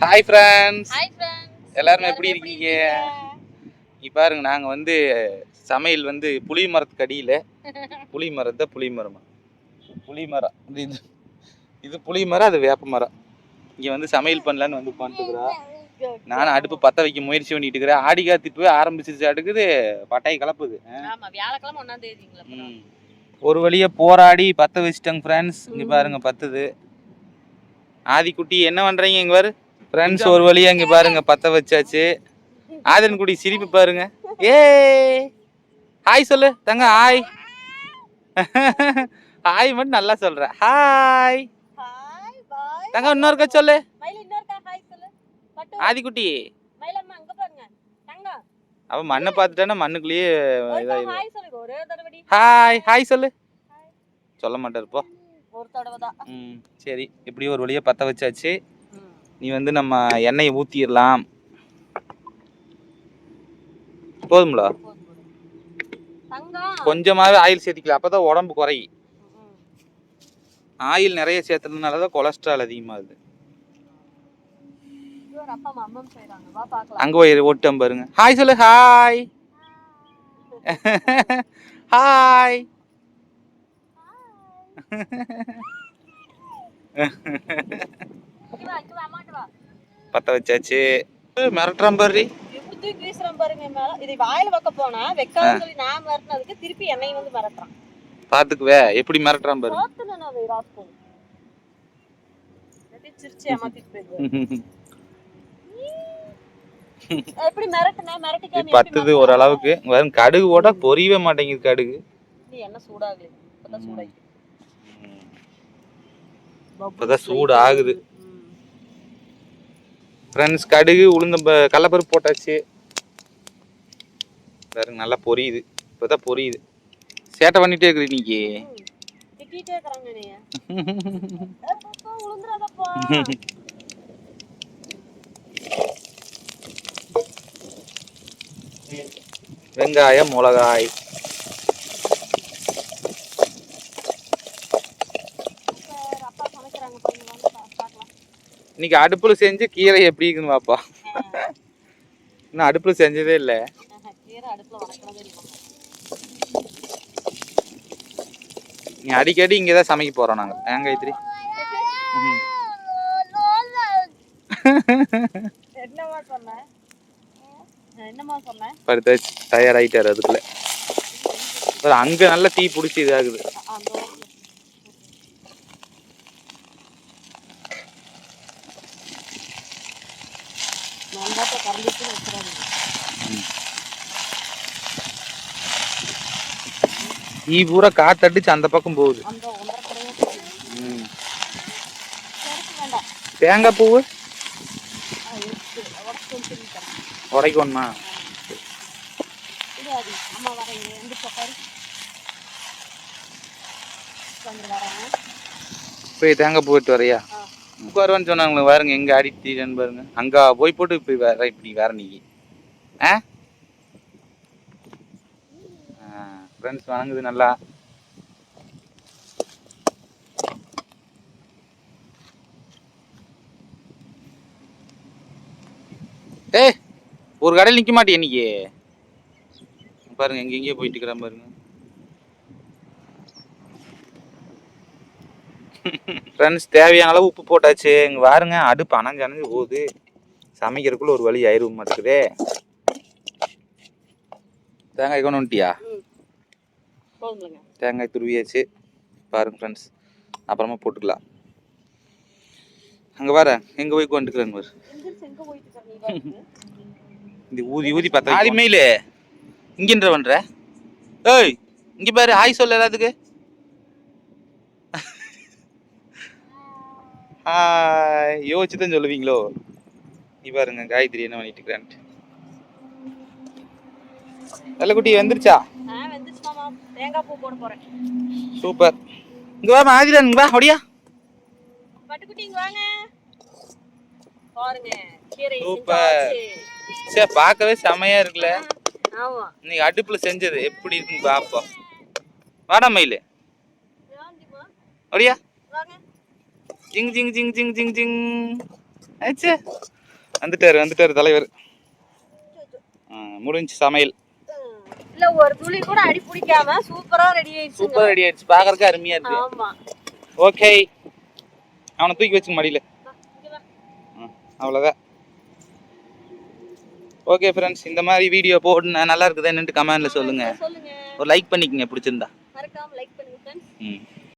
Hi friends எல்லாரும் எப்படி இருக்கீங்க? இங்க பாருங்க நாங்க வந்து சமையல் வந்து புளி மரத்துக்கு அடியில. புளி மரத்தை புளி மரமா? புளி மரம். இது இது- புளி மரம் அது வேப்ப மரம். இங்க வந்து சமையல் பண்ணலான்னு வந்து உட்காந்துக்கிறா நானும் அடுப்பு பத்த வைக்க முயற்சி பண்ணிட்டு இருக்கிறேன். ஆடி காத்திட்டு போய் ஆரம்பிச்சிருச்சு அடுக்குது பட்டாய் கலப்புது. ஒரு வழியா போராடி பத்த வச்சிட்டங்க ஃப்ரெண்ட்ஸ் இங்க பாருங்க பத்துது. ஆதிக்குட்டி என்ன பண்றீங்க இங்க பாரு? ஃப்ரெண்ட்ஸ் ஒரு வழியா இங்க பாருங்க பத்த வச்சாச்சு. ஆதன்குடி சிரிப்பு பாருங்க. ஏ ஹாய் சொல்லு தங்க ஹாய் ஹாய் மட்டும் நல்லா சொல்ற. ஹாய் தங்க இன்னொருக்கா சொல்லு. ஆதிக்குட்டி. மயிலம்மா அங்க பாருங்க. தங்க. அவ மண்ணை பார்த்துட்டானா மண்ணுக்குள்ளேயே இதாயிடும் ஹாய் ஹாய் சொல்லு சொல்ல. மாட்டார் போ. ஒரு தடவை தான் ம் சரி. இப்படி ஒரு வழியா பத்த வச்சாச்சு. நீ வந்து நம்ம எண்ணெயை ஊத்திடலாம். போதும்ல? கொஞ்சமாவே ஆயில் சேர்த்திக்கலாம். அப்பதான் உடம்பு குறையும் ம். ஆயில் நிறைய சேர்த்ததுனால தான் கொலஸ்ட்ரால் அதிகமாகுது. அப்பா அங்க போய் ஓட்டம் பாருங்க. ஹாய் சொல்லு ஹாய் ஹாய் இங்க வா அம்மாட்ட வா பத்த வச்சாச்சு. மிரட்டுறான் பாரு எப்படி தூக்கி வீசுறான் பாருங்க மேல. இது வாயில வைக்க போனா வைக்காதுன்னு சொல்லி நான் மிரட்டினதுக்கு திருப்பி என்னை வந்து மிரட்டுறான். பாத்துக்குவே எப்படி மிரட்டுறான் பாரு. பத்துது ஓரளவுக்கு. பாருங்க கடுகு போட்டா பொரியவே மாட்டேங்குது கடுகு. இப்பதான் சூடு ஆகுது ஃப்ரெண்ட்ஸ் கடுகு உளுந்த கடலப்பருப்பு போட்டாச்சு. பாருங்க நல்லா பொரியுது. இப்பதான் பொரியுது. சேட்டை பண்ணிட்டே இருக்குது இன்னைக்கு. வெங்காயம் மிளகாய் சரி, அப்பா சமைக்கிறாங்க பாருங்க வாங்க பா- பார்க்கலாம் இன்னைக்கு அடுப்புல செஞ்சு கீரை எப்படி இருக்குன்னு பாப்பா. இன்னும் அடுப்புல செஞ்சதே இல்ல. நீ அடிக்கடி இங்கதான் சமைக்க போறோம் நாங்க. ஏன் காயத்ரி? படுத்தாச்சு தயாராயிட்டாரு அதுக்குள்ள. அங்க நல்ல தீ பிடிச்சி இதாகுது. தீ பூரா காத்தடிச்சு அந்த பக்கம் போகுது. தேங்காய் பூவு? உடைக்கணுமா? வரேங்க போய் தேங்காய் பூ வெட்டு வரையா? உட்காருவான்னு சொன்னாங்களே பாருங்க எங்க அடித்தீரன்னு பாருங்க. அங்க போய் போட்டு இப்படி வேற இப்படி வேற நீங்க ஆ? ஃப்ரெண்ட்ஸ் வணங்குது நல்லா. ஏ ஒரு கடையில் நிக்க மாட்டியா இன்னைக்கு? பாருங்க எங்க எங்கேயோ போயிட்டு இருக்கிறான் பாருங்க ஃப்ரெண்ட்ஸ் தேவையான அளவு உப்பு போட்டாச்சு. இங்க பாருங்க அடுப்பு அணைஞ்சு அணைஞ்சு போகுது. சமைக்கிறதுக்குள்ள ஒரு வழி ஆயிரும் மாட்டேங்குதே. தேங்காய் கொண்டு வந்துட்டியா? தேங்காய் துருவியாச்சு. பாருங்க ஃப்ரெண்ட்ஸ் அப்புறமா போட்டுக்கலாம். அங்க பாரு எங்க போய் கொண்டுக்கிறேன் பாரு. இந்த ஊதி ஊதி பார்த்தா ஆதிமையில இங்கன்ற பண்ற. ஏய் இங்க பாரு ஹாய் சொல்ல எல்லாத்துக்கு. ஹாய் யோசிச்சு தான் சொல்லுவீங்களோ? நீ பாருங்க காயத்ரி என்ன பண்ணிட்டு இருக்கிறான்ட்டு வெள்ளக்குட்டி வந்துருச்சா தேங்காய் பூ போட போறேன். சூப்பர். இங்க வா ஆதிரன் இங்க வா அப்படியா பட்டுக்குட்டி இங்க வாங்க. பாருங்க கீரை Super. செஞ்சாச்சு. சே பார்க்கவே செமையா இருக்குல்ல. ஆமா. இன்னைக்கு அடுப்புல செஞ்சது எப்படி இருக்குன்னு பாப்போம். வாடா மயிலு? அப்படியா வாங்க. ஜிங் ஜிங் ஜிங் ஜிங் ஜிங் ஜிங். ஆச்சே வந்துட்டாரு வந்துட்டாரு தலைவர். ஆ, முடிஞ்சு சமையல். இல்ல ஒரு துளி கூட அடி பிடிக்காம சூப்பரா ரெடி ஆயிடுச்சுங்க. சூப்பர் ரெடி ஆயிடுச்சு. பார்க்கறதுக்கு அருமையா இருக்கு. ஆமா. ஓகே அவனை தூக்கி வச்சுங்க மடியில. அவ்வளோதான் ஓகே ஃப்ரெண்ட்ஸ் இந்த மாதிரி வீடியோ போட்டு நல்லா இருக்குதுன்னு கமெண்ட்ல சொல்லுங்க. சொல்லுங்க. ஒரு லைக் பண்ணிக்கங்க. பிடிச்சிருந்தா. மறக்காம லைக் பண்ணுங்க ஃப்ரெண்ட்ஸ் ம்.